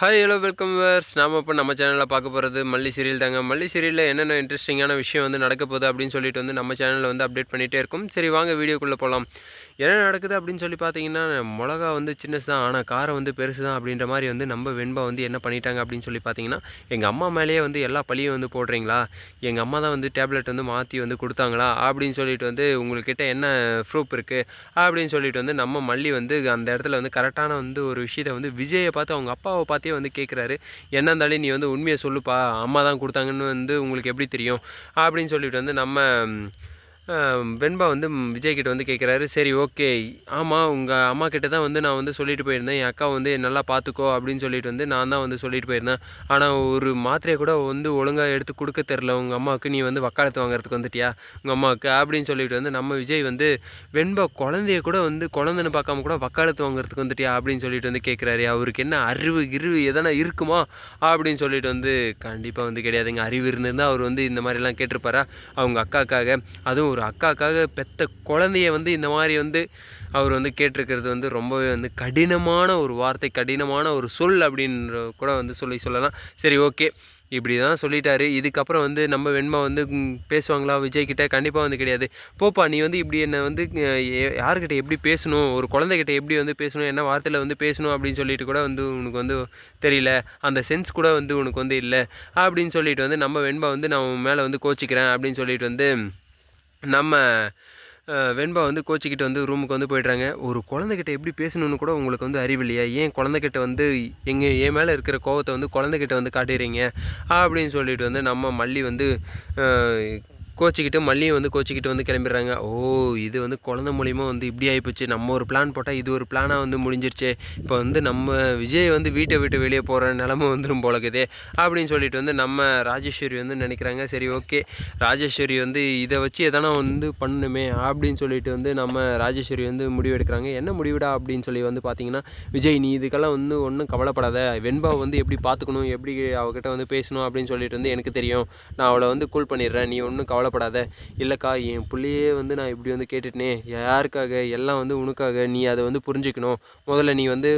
Hi hello welcome verse நாம் இப்போ நம்ம சேனலில் பார்க்க போகிறது மல்லி சீரியல் தாங்க. மல்லி சீரியலில் என்னென்ன இன்ட்ரெஸ்டிங்கான விஷயம் வந்து நடக்க போகுது அப்படின்னு சொல்லிட்டு வந்து நம்ம சேனலில் வந்து அப்டேட் பண்ணிகிட்டே இருக்கும். சரி வாங்க வீடியோக்குள்ளே போகலாம் என்ன நடக்குது அப்படின்னு சொல்லி பார்த்தீங்கன்னா மிளகா வந்து சின்னது தான் ஆனால் காரம் வந்து பெருசு தான் அப்படின்ற மாதிரி வந்து நம்ம வெண்பா வந்து என்ன பண்ணிட்டாங்க அப்படின்னு சொல்லி பார்த்தீங்கன்னா எங்கள் அம்மா மேலேயே வந்து எல்லா பழியும் வந்து போடுறீங்களா? எங்கள் அம்மா தான் வந்து டேப்லெட் வந்து மாற்றி வந்து கொடுத்தாங்களா? அப்படின்னு சொல்லிட்டு வந்து உங்கள்கிட்ட என்ன ப்ரூஃப் இருக்குது அப்படின்னு சொல்லிட்டு வந்து நம்ம மல்லி வந்து அந்த இடத்துல வந்து கரெக்டான வந்து ஒரு விஷயத்தை வந்து விஜயை பார்த்து அவங்க அப்பாவை பார்த்தே வந்து கேட்குறாரு. என்ன இருந்தாலும் நீ வந்து உண்மையை சொல்லுப்பா. அம்மா தான் கொடுத்தாங்கன்னு வந்து உங்களுக்கு எப்படி தெரியும்? அப்படின்னு சொல்லிட்டு வந்து நம்ம வெண்பா வந்து விஜய்கிட்ட வந்து கேட்குறாரு சரி ஓகே. ஆமாம் உங்கள் அம்மா கிட்ட தான் வந்து நான் வந்து சொல்லிட்டு போயிருந்தேன். என் அக்கா வந்து நல்லா பார்த்துக்கோ அப்படின்னு சொல்லிட்டு வந்து நான் தான் வந்து சொல்லிட்டு போயிருந்தேன். ஆனால் ஒரு மாத்திரையை கூட வந்து ஒழுங்காக எடுத்து கொடுக்க தெரில உங்கள் அம்மாவுக்கு நீ வந்து வக்காலத்து வாங்குறதுக்கு வந்துட்டியா? உங்கள் அம்மாவுக்கு அப்படின்னு சொல்லிட்டு வந்து நம்ம விஜய் வந்து வெண்பா குழந்தைய கூட வந்து குழந்தைன்னு பார்க்காம கூட வக்காலத்து வாங்குறதுக்கு வந்துட்டியா? அப்படின்னு சொல்லிட்டு வந்து கேட்குறாரு அவருக்கு என்ன அறிவு இருவு எதனா இருக்குமா? அப்படின்னு சொல்லிட்டு வந்து கண்டிப்பாக வந்து கிடையாதுங்க. அறிவு இருந்திருந்தால் அவர் வந்து இந்த மாதிரிலாம் கேட்டிருப்பாரா? அவங்க அக்காக்காக. அதுவும் ஒரு அக்காக்காக பெத்த குழந்தைய வந்து இந்த மாதிரி வந்து அவர் வந்து கேட்டிருக்கிறது வந்து ரொம்பவே வந்து கடினமான ஒரு வார்த்தை கடினமான ஒரு சொல் அப்படின்ற கூட வந்து சொல்லி சொல்லலாம். சரி ஓகே. இப்படி தான் சொல்லிட்டாரு. இதுக்கப்புறம் வந்து நம்ம வெண்மா வந்து பேசுவாங்களா? விஜய்கிட்ட கண்டிப்பாக வந்து கிடையாது. போப்பா நீ வந்து இப்படி என்னை வந்து யாருக்கிட்ட எப்படி பேசணும்? ஒரு குழந்தைகிட்ட எப்படி வந்து பேசணும்? என்ன வார்த்தையில் வந்து பேசணும் அப்படின்னு சொல்லிட்டு கூட வந்து உனக்கு வந்து தெரியல. அந்த சென்ஸ் கூட வந்து உனக்கு வந்து இல்லை. அப்படின்னு சொல்லிட்டு வந்து நம்ம வெண்பா வந்து நான் மேலே வந்து கோச்சிக்கிறேன் அப்படின்னு சொல்லிட்டு வந்து நம்ம வெண்பா வந்து கோச்சிக்கிட்ட வந்து ரூமுக்கு வந்து போய்ட்றாங்க. ஒரு குழந்தைகிட்ட எப்படி பேசணுன்னு கூட உங்களுக்கு வந்து அறிவில்லையா ஏன் குழந்தைகிட்ட வந்து எங்கள் என் மேலே இருக்கிற கோவத்தை வந்து குழந்தைகிட்ட வந்து காட்டிடுறீங்க? அப்படின்னு சொல்லிட்டு வந்து நம்ம மல்லி வந்து கோச்சிக்கிட்டு மல்லியும் வந்து கோச்சிக்கிட்டு வந்து கிளம்பிடுறாங்க. ஓ இது வந்து குழந்த மூலியமாக வந்து இப்படி ஆகிப்போச்சு நம்ம ஒரு பிளான் போட்டால் இது ஒரு பிளானாக வந்து முடிஞ்சிருச்சு. இப்போ வந்து நம்ம விஜய் வந்து வீட்டை விட்டு வெளியே போகிற நிலமை வந்துடும் போலக்குது அப்படின்னு சொல்லிட்டு வந்து நம்ம ராஜேஸ்வரி வந்து நினைக்கிறாங்க. சரி ஓகே. ராஜேஸ்வரி வந்து இதை வச்சு எதனா வந்து பண்ணணுமே அப்படின்னு சொல்லிட்டு வந்து நம்ம ராஜேஸ்வரி வந்து முடிவெடுக்கிறாங்க என்ன முடிவிடா அப்படின்னு சொல்லி வந்து பார்த்தீங்கன்னா விஜய் நீ இதுக்கெல்லாம் வந்து ஒன்றும் கவலைப்படாத. வெண்பா வந்து எப்படி பார்த்துக்கணும் எப்படி அவகிட்ட வந்து பேசணும் அப்படின்னு சொல்லிட்டு வந்து எனக்கு தெரியும். நான் அவளை வந்து கூல் பண்ணிடுறேன். நீ ஒன்றும் கவலை கவலைப்படாத. இல்லைக்கா என் பிள்ளையே வந்து நான் இப்படி வந்து கேட்டுட்டேனே. யாருக்காக? எல்லாம் வந்து உனக்காக. நீ அதை வந்து புரிஞ்சுக்கணும். முதல்ல நீ வந்து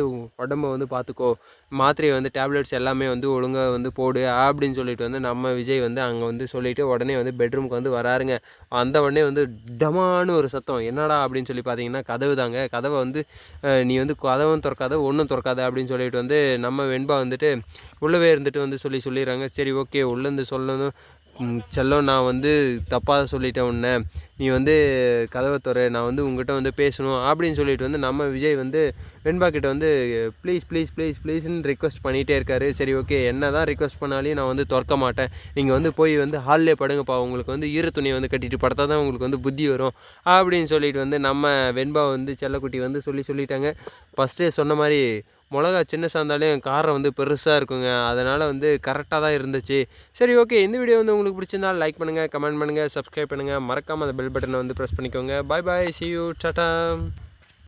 உடம்ப வந்து பார்த்துக்கோ மாத்திரையை வந்து டேப்லெட்ஸ் எல்லாமே வந்து ஒழுங்காக வந்து போடு அப்படின்னு சொல்லிட்டு வந்து நம்ம விஜய் வந்து அங்கே வந்து சொல்லிவிட்டு உடனே வந்து பெட்ரூமுக்கு வந்து வராருங்க. அந்த உடனே வந்து டமான்னு ஒரு சத்தம். என்னடா அப்படின்னு சொல்லி பார்த்தீங்கன்னா கதவு தாங்க. கதவை வந்து நீ வந்து கதவும் திறக்காத ஒன்றும் திறக்காத அப்படின்னு சொல்லிட்டு வந்து நம்ம வெண்பா வந்துட்டு உள்ளவே இருந்துட்டு வந்து சொல்லி சொல்லிடுறாங்க. சரி ஓகே. உள்ளேருந்து சொல்லணும். செல்லம் நான் வந்து தப்பாக சொல்லிட்டேன் உன்னை. நீ வந்து கதவை துறை நான் வந்து உங்ககிட்ட வந்து பேசணும் அப்படின்னு சொல்லிட்டு வந்து நம்ம விஜய் வந்து வெண்பாக்கிட்ட வந்து ப்ளீஸ் ப்ளீஸ் ப்ளீஸ் ப்ளீஸ்ன்னு ரிக்வஸ்ட் பண்ணிகிட்டே இருக்காரு. சரி ஓகே என்ன தான் ரிக்வஸ்ட் பண்ணாலையும் நான் வந்து திறக்க மாட்டேன். நீங்கள் வந்து போய் வந்து ஹாலிலே படுங்கப்பா. உங்களுக்கு வந்து ஈர துணியை வந்து கட்டிட்டு படுத்தா தான் உங்களுக்கு வந்து புத்தி வரும். அப்படின்னு சொல்லிட்டு வந்து நம்ம வெண்பா வந்து செல்லக்குட்டி வந்து சொல்லி சொல்லிட்டாங்க. ஃபஸ்ட்டே சொன்ன மாதிரி மிளகா சின்ன சார்ந்தாலும் காரம் வந்து பெருசாக இருக்குங்க. அதனால் வந்து கரெக்டாக தான் இருந்துச்சு. சரி ஓகே இந்த வீடியோ வந்து உங்களுக்கு பிடிச்சிருந்தால் லைக் பண்ணுங்கள் கமெண்ட் பண்ணுங்கள் சப்ஸ்கிரைப் பண்ணுங்கள் மறக்காமல் அந்த பெல் பட்டனை வந்து ப்ரெஸ் பண்ணிக்கோங்க. Bye bye see you ta ta